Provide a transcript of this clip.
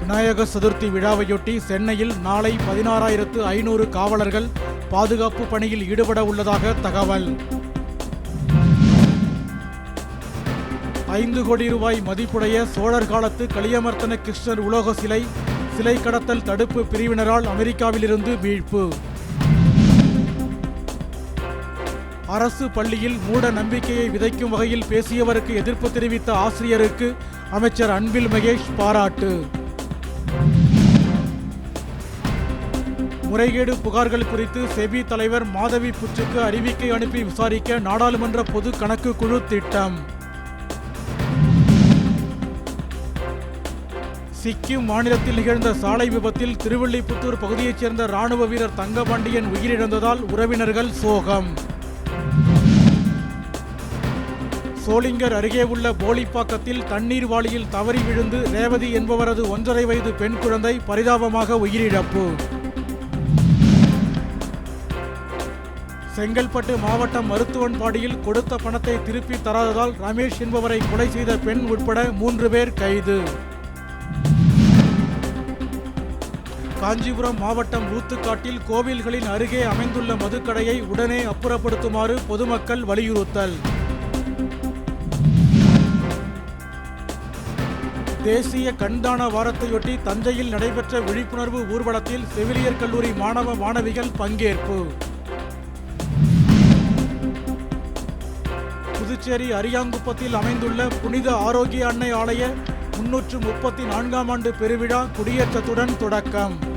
விநாயக சதுர்த்தி விழாவையொட்டி சென்னையில் நாளை பதினாறாயிரத்து ஐநூறு காவலர்கள் பாதுகாப்பு பணியில் ஈடுபட உள்ளதாக தகவல். ஐந்து கோடி ரூபாய் மதிப்புடைய சோழர் காலத்து களியமர்த்தன கிருஷ்ணர் உலோக சிலை சிலை கடத்தல் தடுப்பு பிரிவினரால் அமெரிக்காவிலிருந்து மீட்பு. அரசு பள்ளியில் மூட நம்பிக்கையை விதைக்கும் வகையில் பேசியவருக்கு எதிர்ப்பு தெரிவித்த ஆசிரியருக்கு அமைச்சர் அன்பில் மகேஷ் பாராட்டு. முறைகேடு புகார்கள் குறித்து செபி தலைவர் மாதவி புற்றுக்கு அறிவிக்கை அனுப்பி விசாரிக்க நாடாளுமன்ற பொது கணக்கு குழு திட்டம். சிக்கிம் மாநிலத்தில் நிகழ்ந்த சாலை விபத்தில் திருவில்லிபுத்தூர் பகுதியைச் சேர்ந்த ராணுவ வீரர் தங்கபாண்டியன் உயிரிழந்ததால் உறவினர்கள் சோகம். சோளிங்கர் அருகே உள்ள போலிப்பாக்கத்தில் தண்ணீர் வாளியில் தவறி விழுந்து ரேவதி என்பவரது ஒன்றரை வயது பெண் குழந்தை பரிதாபமாக உயிரிழப்பு. செங்கல்பட்டு மாவட்டம் மருத்துவன்பாடியில் கொடுத்த பணத்தை திருப்பி தராததால் ரமேஷ் என்பவரை கொலை செய்த பெண் உட்பட மூன்று பேர் கைது. காஞ்சிபுரம் மாவட்டம் ஊத்துக்காட்டில் கோவில்களின் அருகே அமைந்துள்ள மதுக்கடையை உடனே அப்புறப்படுத்துமாறு பொதுமக்கள் வலியுறுத்தல். தேசிய கண்தான வாரத்தையொட்டி தஞ்சையில் நடைபெற்ற விழிப்புணர்வு ஊர்வலத்தில் செவிலியர் கல்லூரி மாணவ மாணவிகள் பங்கேற்பு. புதுச்சேரி அரியாங்குப்பத்தில் அமைந்துள்ள புனித ஆரோக்கிய அன்னை ஆலய முன்னூற்று முப்பத்தி நான்காம் ஆண்டு பெருவிழா குடியேற்றத்துடன் தொடக்கம்.